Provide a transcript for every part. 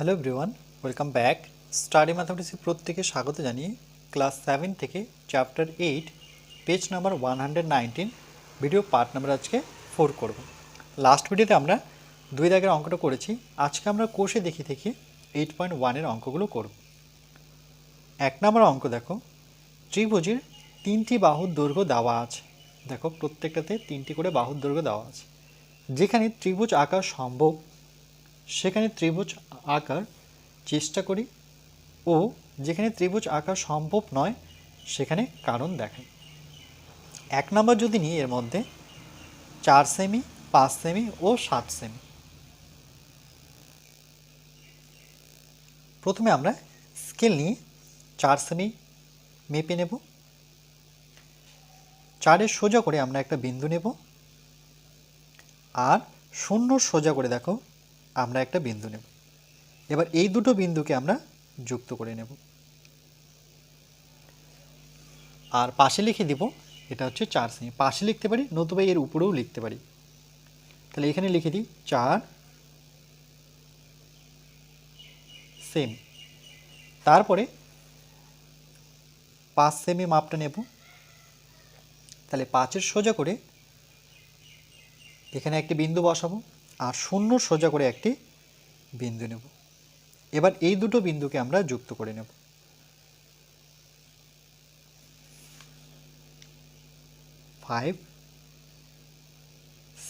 Hello everyone welcome back study ম্যাথামেটিক্সের প্রত্যেকে স্বাগত জানিয়ে ক্লাস সেভেন থেকে chapter eight page number one hundred nineteen video part number আজকে four করব। লাস্ট ভিডিওতে আমরা দুই দাগের অঙ্কটা করেছি। আজকে আমরা কোষে দেখি থেকে এইট পয়েন্ট ওয়ানের অঙ্কগুলো করব। এক নম্বর অঙ্ক দেখো, ত্রিভুজের তিনটি বাহুর দৈর্ঘ্য দেওয়া আছে। দেখো, প্রত্যেকটাতে তিনটি করে বাহুর দৈর্ঘ্য দেওয়া আছে। যেখানে ত্রিভুজ আঁকা সম্ভব, সেখানে ত্রিভুজ আঁকার চেষ্টা করি ও যেখানে ত্রিভুজ আঁকা সম্ভব নয়, সেখানে কারণ দেখাই এক নম্বর যদি নিই, এর মধ্যে চার সেমি, পাঁচ সেমি ও সাত সেমি। প্রথমে আমরা স্কেল নিয়ে চার সেমি মেপে নেব। চারের সোজা করে আমরা একটা বিন্দু নেব। আর শূন্য সোজা করে দেখো, আমরা একটা বিন্দু নেব। এবার এই দুটো বিন্দুকে আমরা যুক্ত করে নেব। আর পাশে লিখে দিব, এটা হচ্ছে চার সেমি পাশে লিখতে পারি, নতুবা এর উপরেও লিখতে পারি। তাহলে এখানে লিখে দিই, চার সেমি তারপরে পাঁচ সেমি মাপটা নেব। তাহলে পাঁচের সোজা করে এখানে একটি বিন্দু বসাবো, আর শূন্য সোজা করে একটি বিন্দু নেব। এবার এই দুটো বিন্দুকে আমরা যুক্ত করে নেব। ফাইভ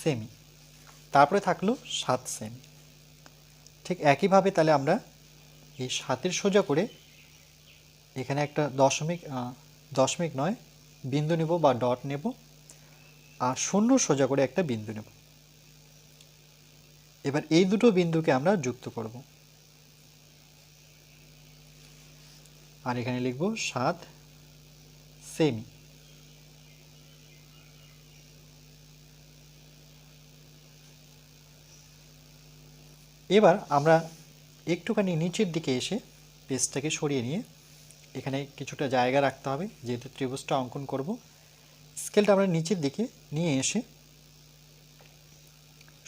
সেমি তারপরে থাকল সাত সেমি ঠিক একইভাবে তাহলে আমরা এই সাতের সোজা করে এখানে একটা দশমিক দশমিক নয়, বিন্দু নেব বা ডট নেব আর শূন্য সোজা করে একটা বিন্দু নেব। এবার এই দুটো বিন্দুকে আমরা যুক্ত করব। আর এখানে লিখব সাত সেমি। এবার আমরা একটুখানি নিচের দিকে এসে পেজটাকে সরিয়ে নিয়ে এখানে কিছুটা জায়গা রাখতে হবে, যেহেতু ত্রিভুজটা অঙ্কন করব। স্কেলটা আমরা নিচের দিকে নিয়ে এসে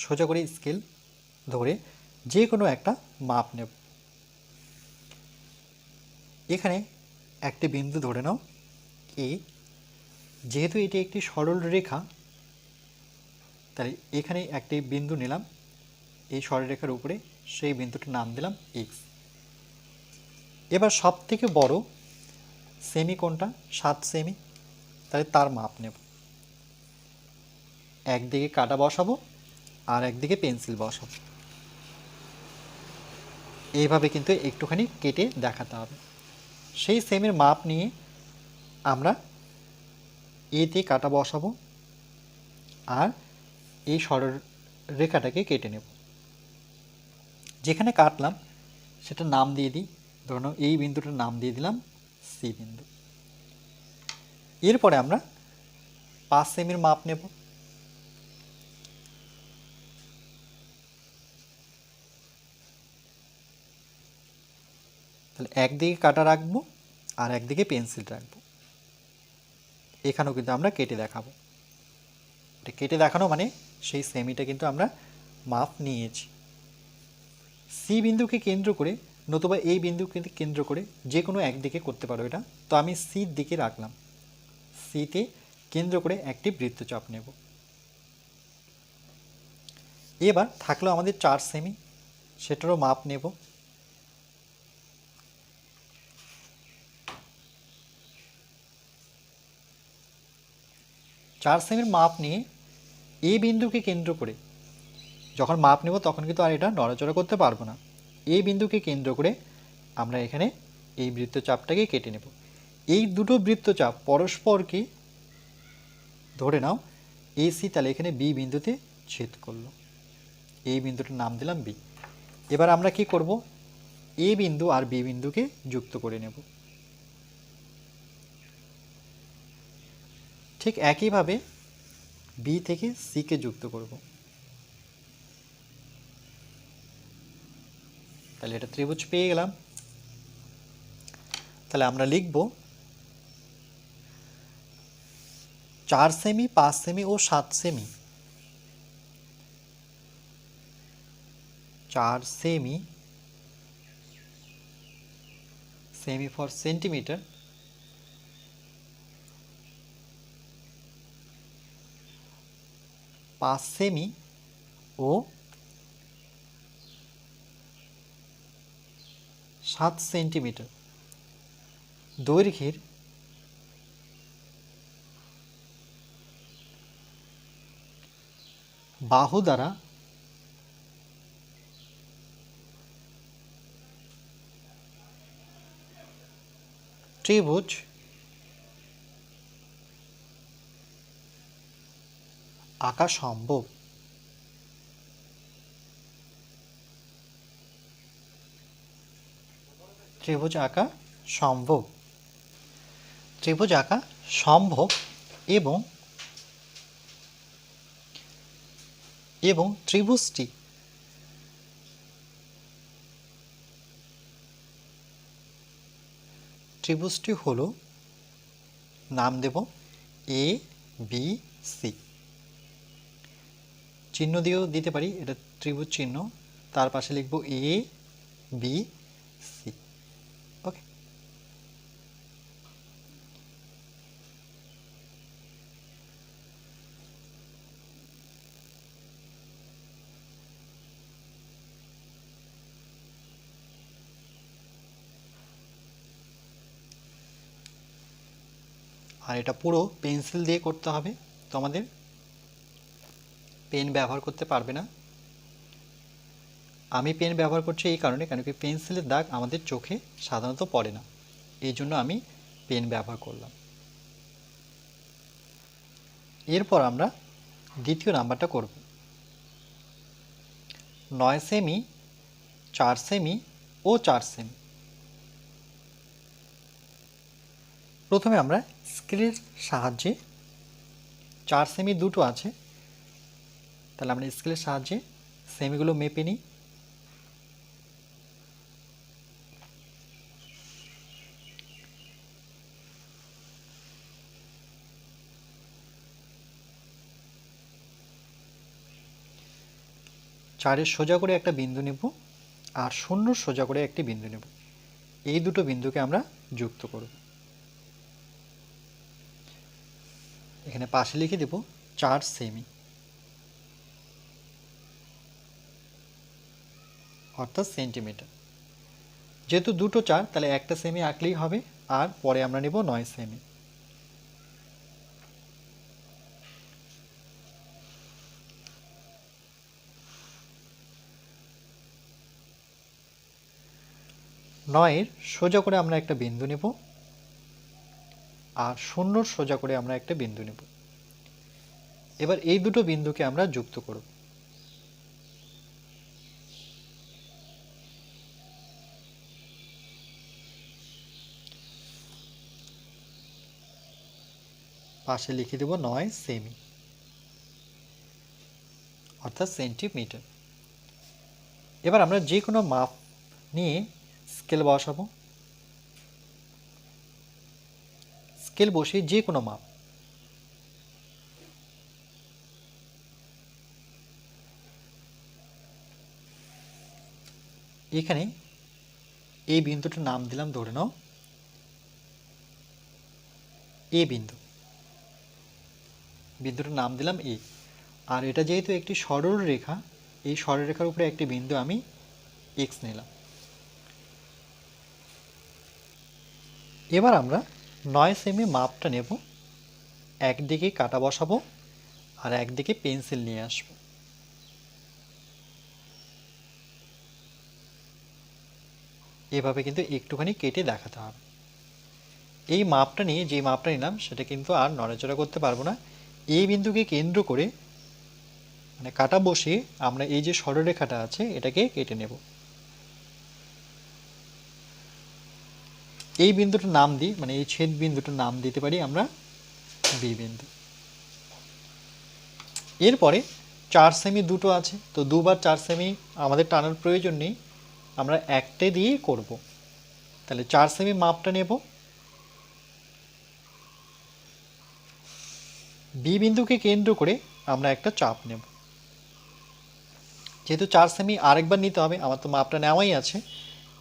সোজা করে স্কেল ধরে যে কোনো একটা মাপ নেব। এখানে একটি বিন্দু ধরে নাও এ যেহেতু এটি একটি সরল রেখা, তাই এখানে একটি বিন্দু নিলাম, এই সরলরেখার উপরে সেই বিন্দুটির নাম দিলাম এক্স এবার সব থেকে বড় সেমি কোনটা? সাত সেমি তাহলে তার মাপ নেব। একদিকে কাটা বসাবো আর একদিকে পেন্সিল বসাবো। এইভাবে কিন্তু একটুখানি কেটে দেখাতে হবে। সেই সেমের মাপ নিয়ে আমরা এতে কাটা বসাবো আর এই সরল রেখাটাকে কেটে নেব। যেখানে কাটলাম সেটা নাম দিয়ে দিই ধরুন এই বিন্দুটার নাম দিয়ে দিলাম সি বিন্দু। এরপরে আমরা পাঁচ সেমির মাপ নেব। তাহলে একদিকে কাটা রাখব আর একদিকে পেন্সিল রাখব। এখানেও কিন্তু আমরা কেটে দেখাবো। এটা কেটে দেখানো মানে সেই সেমিটা কিন্তু আমরা মাপ নিয়েছি। সি বিন্দুকে কেন্দ্র করে নতুবা এই বিন্দুকে কেন্দ্র করে যে কোনো একদিকে করতে পারো এটা। তো আমি সির দিকে রাখলাম। সিতে কেন্দ্র করে একটি বৃত্তচাপ নেব। এবার থাকল আমাদের চার সেমি। সেটারও মাপ নেব। চার সেমির মাপ নিয়ে এই বিন্দুকে কেন্দ্র করে, যখন মাপ নেব তখন কিন্তু আর এটা নড়াচড়া করতে পারব না। এই বিন্দুকে কেন্দ্র করে আমরা এখানে এই বৃত্তচাপটাকে কেটে নেব। এই দুটো বৃত্তচাপ পরস্পরকে ধরে নাও এই সি তাহলে এখানে বি বিন্দুতে ছেদ করল। এই বিন্দুটার নাম দিলাম বি। এবার আমরা কি করব? এ বিন্দু আর বি বিন্দুকে যুক্ত করে নেব। ঠিক একইভাবে বি থেকে সিকে যুক্ত করব। তাহলে এটা ত্রিভুজ পেয়ে গেলাম। তাহলে আমরা লিখব চার সেমি পাঁচ সেমি ও সাত সেমি চার সেমি সেমি ফর সেন্টিমিটার পাঁচ সেমি ও সাত সেন্টিমিটার। দৈর্ঘ্যের বাহু দ্বারা ত্রিভুজ আঁকা সম্ভব? ত্রিভুজ আঁকা সম্ভব। ত্রিভুজ আঁকা সম্ভব এবং এবং ত্রিভুজটি ত্রিভুজটি হলো নাম দেব এ বি সি চিহ্ন দিয়েও দিতে পারি, এটা ত্রিভুজ চিহ্ন। তার পাশে লিখব এ বি সি ওকে আর এটা পুরো পেন্সিল দিয়ে করতে হবে তো আমাদের পেন ব্যবহার করতে পারবে না। আমি পেন ব্যবহার করছি এই কারণে, কেন কি পেন্সিলের দাগ আমাদের চোখে সাধারণত পড়ে না। এই জন্য আমি পেন ব্যবহার করলাম। এরপর আমরা দ্বিতীয় নাম্বারটা করব। নয় সেমি, চার সেমি ও চার সেমি। প্রথমে আমরা স্কেলের সাহায্যে চার সেমি দুটো আছে তাহলে আমরা স্কেলের সাহায্যে সেমিগুলো মেপে নিই। চারের সোজা করে একটা বিন্দু নেব আর শূন্য সোজা করে একটি বিন্দু নেব। এই দুটো বিন্দুকে আমরা যুক্ত করব। এখানে পাশে লিখে দেব চার সেমি অর্থাৎ সেন্টিমিটার। যেহেতু দুটো চার, তাহলে একটা সেমি আঁকলেই হবে, আর পরে আমরা নেব নয় সেমি নয়ের সোজা করে আমরা একটা বিন্দু নেব, আর শূন্যর সোজা করে আমরা একটা বিন্দু নেব। এবার এই দুটো বিন্দুকে আমরা যুক্ত করব। পাশে লিখে দেব নয় সেমি অর্থাৎ সেন্টিমিটার এবার আমরা যে কোনো মাপ নিয়ে স্কেল বসাবো। স্কেল বসে যে কোনো মাপ। এখানে এই বিন্দুটার নাম দিলাম ধরে নাও, এ বিন্দু। বিন্দুটার নাম দিলাম এ আর এটা যেহেতু একটি সরল রেখা, এই সরলরেখার উপরে একটি বিন্দু আমি এক্স নিলাম। এবার আমরা নয় সেমি মাপটা নেব। একদিকে কাটা বসাবো আর একদিকে পেন্সিল নিয়ে আসব। এভাবে কিন্তু একটুখানি কেটে দেখাতে হবে। এই মাপটা নিয়ে যে মাপটা নিলাম, সেটা কিন্তু আর নড়াচড়া করতে পারব না। এই বিন্দুকে কেন্দ্র করে মানে কাটা বসিয়ে আমরা এই যে সরলরেখাটা আছে, এটাকে কেটে নেব। এই বিন্দুটার নাম দিই মানে এই ছেদ বিন্দুটার নাম দিতে পারি আমরা বি বিন্দু। এরপরে চার সেমি দুটো আছে, তো দুবার চার সেমি আমাদের টানার প্রয়োজন নেই, আমরা একটে দিয়েই করব। তাহলে চার সেমি মাপটা নেব। বি বিন্দুকে কেন্দ্র করে আমরা একটা চাপ নেব। যেহেতু চার সেমি আরেকবার নিতে হবে, আমার তো মাপটা নেওয়াই আছে।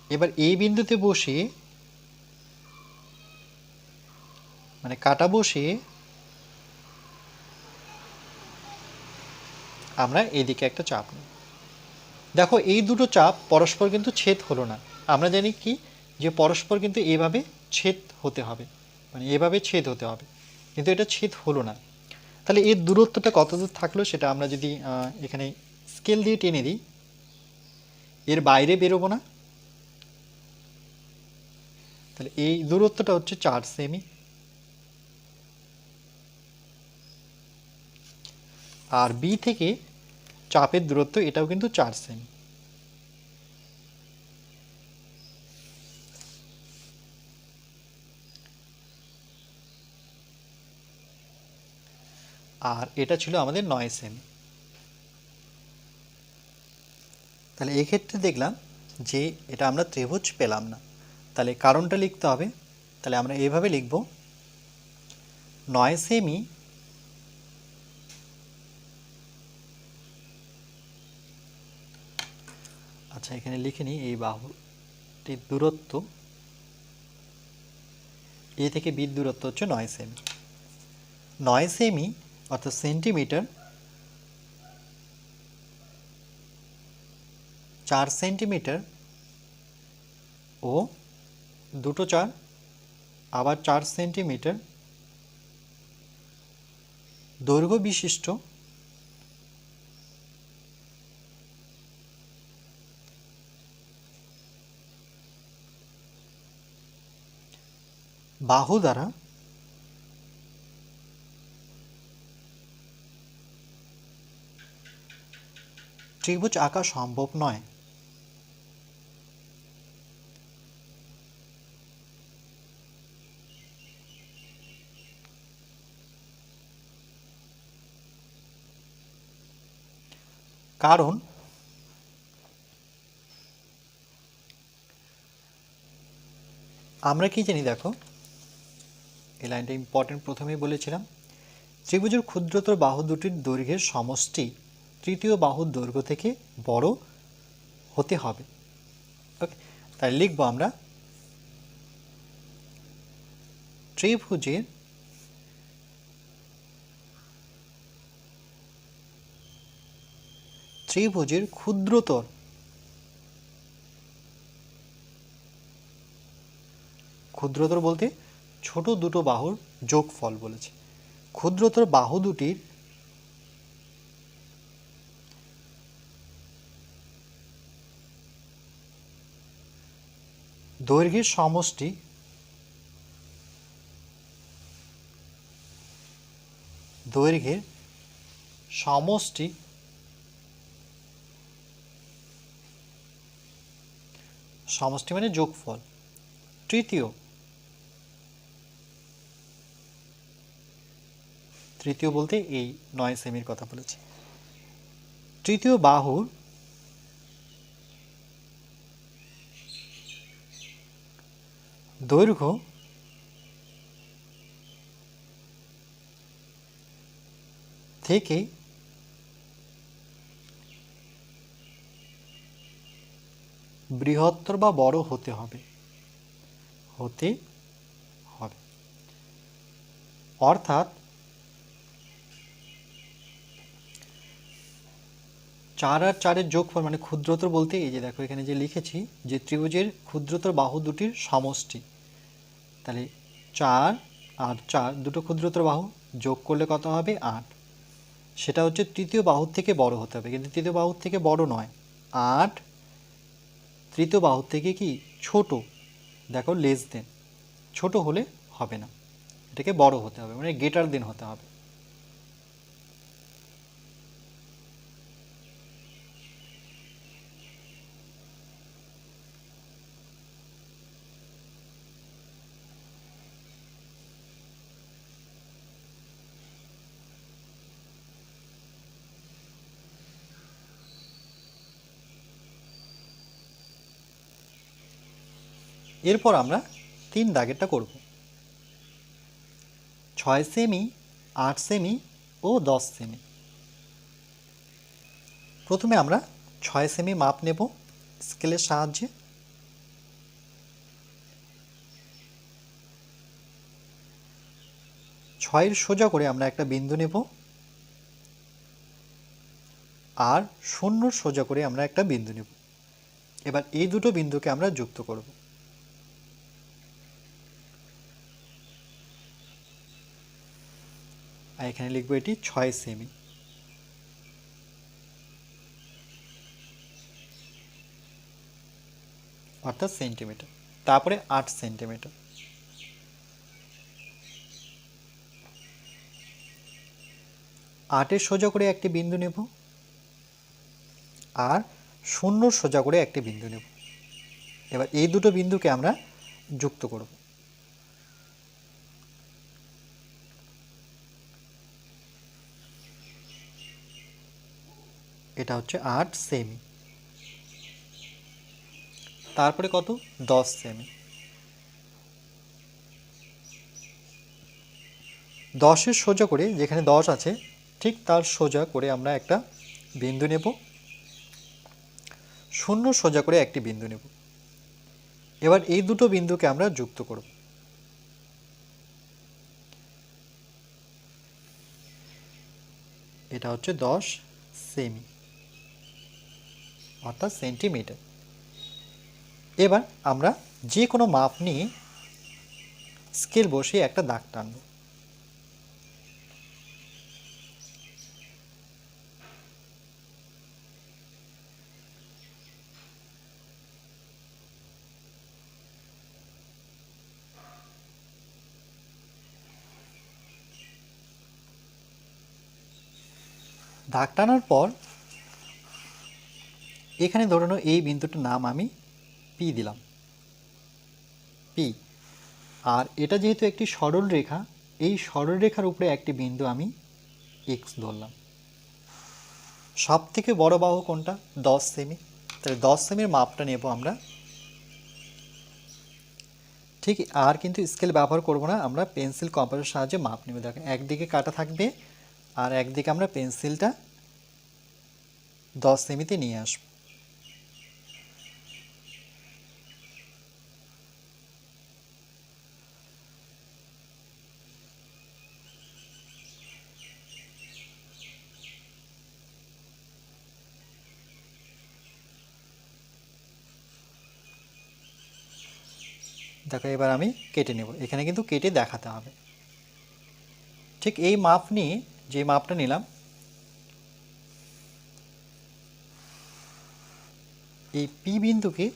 এবার এই বিন্দুতে বসিয়ে মানে কাটা বসিয়ে আমরা এদিকে একটা চাপ নিই দেখো, এই দুটো চাপ পরস্পর কিন্তু ছেদ হলো না। আমরা জানি কি? যে পরস্পর কিন্তু এভাবে ছেদ হতে হবে। মানে এভাবে ছেদ হতে হবে। কিন্তু এটা ছেদ হলো না। তাহলে এই দূরত্বটা কত দূর থাকল সেটা আমরা যদি এখানে স্কেল দিয়ে টেনে দিই, এর বাইরে বেরোবো না। তাহলে এই দূরত্বটা হচ্ছে চার সেমি আর বি থেকে চাপের দূরত্ব এটাও কিন্তু চার সেমি আর এটা ছিল আমাদের নয় সেমি তাহলে এক্ষেত্রে দেখলাম যে এটা আমরা ত্রিভুজ পেলাম না। তাহলে কারণটা লিখতে হবে। তাহলে আমরা এইভাবে লিখব। নয় সেমি আচ্ছা এখানে লিখে নিই এই বাহুটির দূরত্ব। এ থেকে বির দূরত্ব হচ্ছে নয় সেমি নয় সেমি অর্থাৎ সেন্টিমিটার চার সেন্টিমিটার ও দুটো চার আবার চার সেন্টিমিটার দৈর্ঘ্য বিশিষ্ট বাহু দ্বারা ত্রিভুজ আঁকা সম্ভব নয়। কারণ আমরা কি জানি দেখো? এই লাইনটা ইম্পর্টেন্ট প্রথমেই বলেছিলাম। ত্রিভুজের ক্ষুদ্রতর বাহু দুটির দৈর্ঘ্যের সমষ্টি তৃতীয় বাহুর দৈর্ঘ্য থেকে বড় হতে হবে। ওকে তাই লিখব আমরা ত্রিভুজের ত্রিভুজের ক্ষুদ্রতর ক্ষুদ্রতর বলতে ছোট দুটো বাহুর যোগফল বলেছে। ক্ষুদ্রতর বাহু দুটির দৈর্ঘ্যের সমষ্টি দৈর্ঘ্যের সমষ্টি সমষ্টি মানে যোগফল। তৃতীয়। তৃতীয় বলতে এই নয় সেমির কথা বলেছি। তৃতীয় বাহুর দৈর্ঘ্য থেকে বৃহত্তর বা বড় হতে হবে। হতে হবে। অর্থাৎ চার আর চারের যোগফল মানে ক্ষুদ্রতর বলতে এই যে দেখো এখানে যে লিখেছি, যে ত্রিভুজের ক্ষুদ্রতর বাহু দুটির সমষ্টি। তাহলে চার আর চার, দুটো ক্ষুদ্রতর বাহু যোগ করলে কত হবে? আট। সেটা হচ্ছে তৃতীয় বাহুর থেকে বড় হতে হবে, কিন্তু তৃতীয় বাহুর থেকে বড় নয়। আট তৃতীয় বাহুর থেকে কি? ছোট। দেখো লেস দেন ছোট হলে হবে না। এটাকে বড় হতে হবে মানে গেটার দেন হতে হবে। এরপর আমরা তিন দাগেরটা করব। ছয় সেমি, আট সেমি ও দশ সেমি। প্রথমে আমরা ছয় সেমি মাপ নেব স্কেলের সাহায্যে। ছয়ের সোজা করে আমরা একটা বিন্দু নেব। আর শূন্য সোজা করে আমরা একটা বিন্দু নেব। এবার এই দুটো বিন্দুকে আমরা যুক্ত করব। আর এখানে লিখব এটি ছয় সেমি। অর্থাৎ সেন্টিমিটার। তারপরে আট সেন্টিমিটার। আটের সোজা করে একটি বিন্দু নেব। আর শূন্য সোজা করে একটি বিন্দু নেব। এবার এই দুটো বিন্দুকে আমরা যুক্ত করব। এটা হচ্ছে আট সেমি তারপরে কত? দশ সেমি দশের সোজা করে যেখানে দশ আছে, ঠিক তার সোজা করে আমরা একটা বিন্দু নেব। শূন্য সোজা করে একটি বিন্দু নেব। এবার এই দুটো বিন্দুকে আমরা যুক্ত করব। এটা হচ্ছে দশ সেমি অর্থাৎ সেন্টিমিটার। এবার আমরা যে কোনো মাপ নিয়ে স্কেল বসিয়ে একটা দাগ টানব। দাগ টানার পর এখানে ধরে নাও এই বিন্দুটার নাম আমি পি দিলাম। পি আর এটা যেহেতু একটি সরল রেখা, এই সরল রেখার উপরে একটি বিন্দু আমি এক্স ধরলাম। সব থেকে বড় বাহু কোনটা? দশ সেমি। তাহলে দশ সেমির মাপটা নেব আমরা। ঠিক, আর কিন্তু স্কেল ব্যবহার করব না, আমরা পেন্সিল, কম্পাসের সাহায্যে মাপ নেব। দেখেন একদিকে কাটা থাকবে, আর একদিকে আমরা পেন্সিলটা দশ সেমিতে নিয়ে আসব। দেখো এবার আমি কেটে নেব। এখানে কিন্তু কেটে দেখাতে হবে। ঠিক এই মাপ নিয়ে যে মাপটা নিলাম, এই পি বিন্দুকে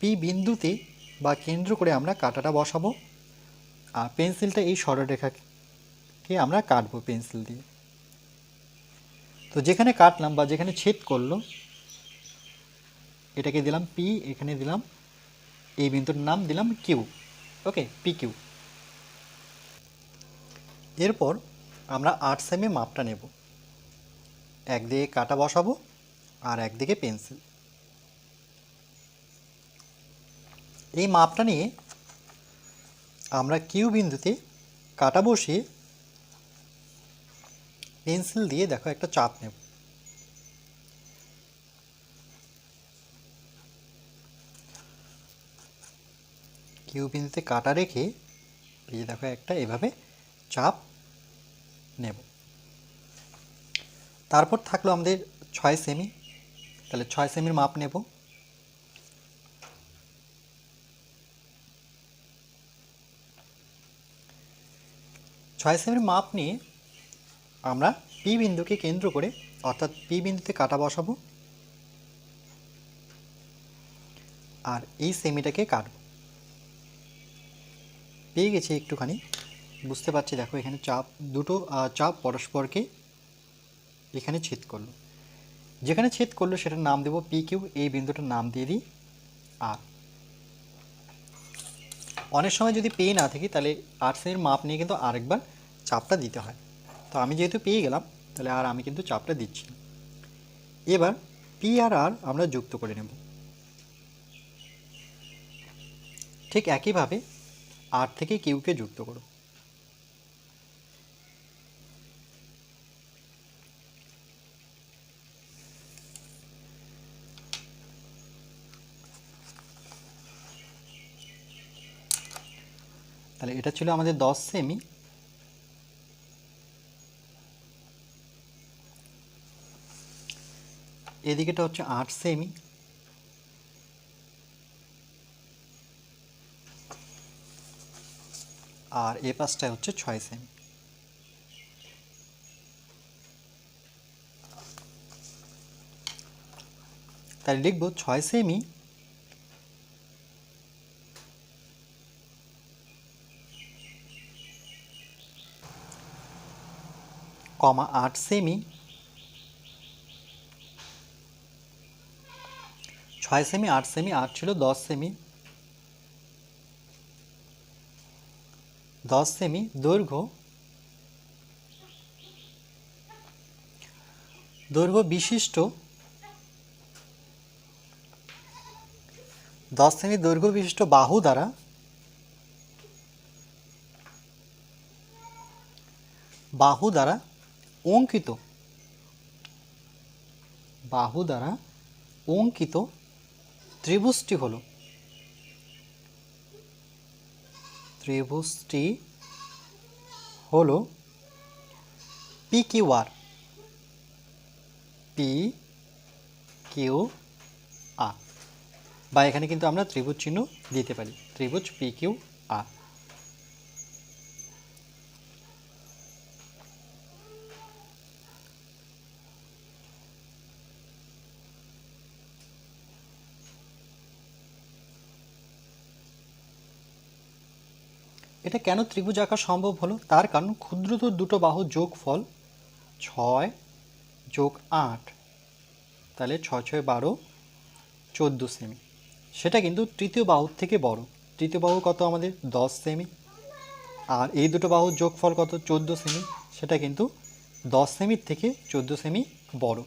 পি বিন্দুতে বা কেন্দ্র করে আমরা কাটাটা বসাবো আর পেন্সিলটা এই সরলরেখাকে আমরা কাটবো পেন্সিল দিয়ে। তো যেখানে কাটলাম বা যেখানে ছেদ করল, এটাকে দিলাম পি এখানে দিলাম এই বিন্দুর নাম দিলাম কিউ ওকে পি কিউ এরপর আমরা আট সেমি মাপটা নেব। একদিকে কাটা বসাবো আর একদিকে পেন্সিল এই মাপটা নিয়ে আমরা কিউ বিন্দুতে কাটা বসিয়ে পেন্সিল দিয়ে দেখো একটা চাপ নেব। কিউ বিন্দুতে কাটা রেখে, এই যে দেখো একটা এভাবে চাপ নেব। তারপর থাকল আমাদের ছয় সেমি। তাহলে ছয় সেমির মাপ নেব। ছয় সেমির মাপ নিয়ে আমরা পি বিন্দুকে কেন্দ্র করে, অর্থাৎ পি বিন্দুতে কাটা বসাবো। আর এই সেমিটাকে কাটব। পেয়ে গেছি একটুখানি। বুঝতে পারছি, দেখো এখানে চাপ, দুটো চাপ পরস্পরকে এখানে ছেদ করল। যেখানে ছেদ করল সেটার নাম দেবো পি কিউ এই বিন্দুটার নাম দিয়ে দিই আর অনেক সময় যদি পেয়ে না থাকি, তাহলে আর সেমির মাপ নিয়ে কিন্তু আরেকবার চাপটা দিতে হয়। তো আমি যেহেতু পেয়ে গেলাম, তাহলে আর আমি কিন্তু চাপটা দিচ্ছি না। এবার পি আর আর আমরা যুক্ত করে নেব। ঠিক একইভাবে আর থেকে কিউকে যুক্ত করো। তাহলে এটা ছিল আমাদের 10 সেমি এদিকেটা হচ্ছে আট সেমি আর এ পাশটায় হচ্ছে ছয় সেমি। তাই লিখব ছয় সেমি কমা আট সেমি ছয় সেমি, আট সেমি, আট ছিল দশ সেমি। দশ সেমি দৈর্ঘ্য দৈর্ঘ্য বিশিষ্ট দশ সেমি দৈর্ঘ্য বিশিষ্ট বাহু দ্বারা বাহু দ্বারা অঙ্কিত বাহু দ্বারা অঙ্কিত ত্রিভুজটি হল ত্রিভুজটি হল P Q R P Q R বা এখানে কিন্তু আমরা ত্রিভুজ চিহ্ন দিতে পারি। ত্রিভুজ পি কিউ আর এটা কেন ত্রিভুজ আঁকা সম্ভব হলো? তার কারণ ক্ষুদ্রতর দুটো বাহু যোগ ফল ছয় যোগ আট। তাহলে ছয় ছয়, বারো, চোদ্দ সেমি সেটা কিন্তু তৃতীয় বাহুর থেকে বড়। তৃতীয় বাহু কত আমাদের? দশ সেমি আর এই দুটো বাহুর যোগফল কত? চোদ্দ সেমি সেটা কিন্তু দশ সেমির থেকে চোদ্দ সেমি বড়।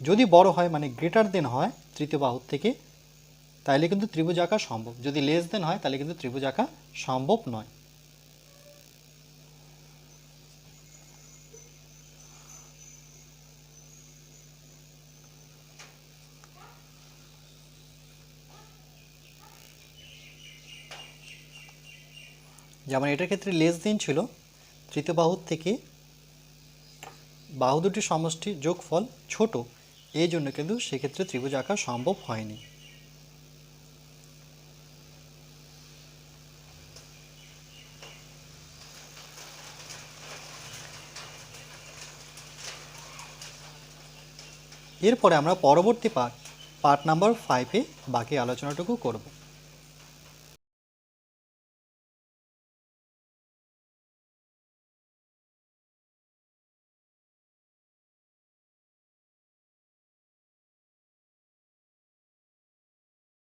যদি বড় হয় মানে গ্রেটার দেন হয়, তৃতীয় বাহুর থেকে তাহলে কিন্তু ত্রিভুজ আঁকা সম্ভব। যদি লেস দেন হয় তাহলে কিন্তু ত্রিভুজ আঁকা সম্ভব নয়। যেমন এটার ক্ষেত্রে লেস দিন ছিল, তৃতীয় বাহুর থেকে বাহু দুটির সমষ্টি যোগফল ছোট, এই জন্য কিন্তু সেক্ষেত্রে ত্রিভুজ আঁকা সম্ভব হয়নি। এরপরে আমরা পরবর্তী পার্ট পার্ট নাম্বার ফাইভে বাকি আলোচনাটুকু করব।